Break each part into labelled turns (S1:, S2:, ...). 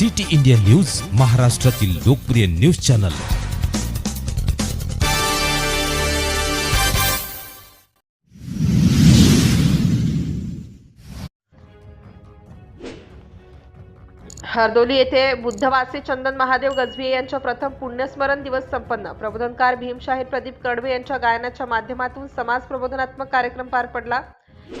S1: City India news महाराष्ट्रातील लोकप्रिय news channel.
S2: Hardoli येथे बुद्धवासी चंदन महादेव गजभिये यांच्या प्रथम पुण्यस्मरण दिवस संपन्न. प्रबोधनकार भीमशाहीर प्रदीप कडवे यांच्या गायनाच्या माध्यमातून समाज प्रबोधनात्मक कार्यक्रम पार पडला.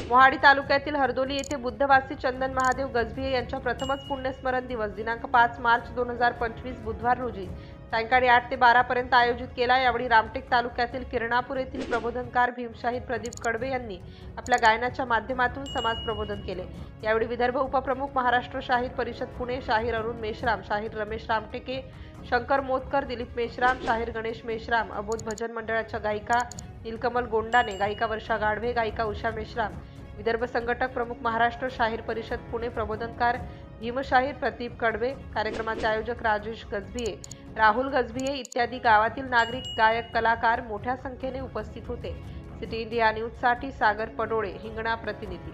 S2: मोहाडी तालुक्यातील हरदोली येथे बुद्धवासी चंदन महादेव गजभिये यांच्या प्रथमच पुण्यस्मरण दिवस दिनांक पाच मार्च दोन हजार पंचवीस बुधवार रोजी. सायंकाळी आठ ते बारा पर्यंत आयोजित केला यावेळी रामटेक तालुक्यातील किरणापूर येथील प्रबोधनकार भीमशाहीर प्रदीप कडवे यांनी आपल्या गायनाच्या माध्यमातून समाज प्रबोधन केले. यावेळी विदर्भ उपप्रमुख महाराष्ट्र शाहीर परिषद पुणे शाहीर अरुण मेश्राम शाहीर रमेश रामटेके शंकर मोतकर दिलीप मेश्राम शाहीर गणेश मेश्राम अबोध भजन मंडळाच्या गायिका नीलकमल गोंडाने गायिका वर्षा गाढवे गायिका उषा मेश्राम विदर्भ संघटक प्रमुख महाराष्ट्र शाहीर परिषद पुणे प्रबोधनकार भीमशाहीर प्रदीप कडवे कार्यक्रमाचे आयोजक राजेश गजभिये राहुल गजभिये इत्यादी गावातील नागरिक गायक कलाकार मोठ्या संख्येने उपस्थित होते. सिटी इंडिया न्यूजसाठी सागर पडोळे हिंगणा प्रतिनिधी.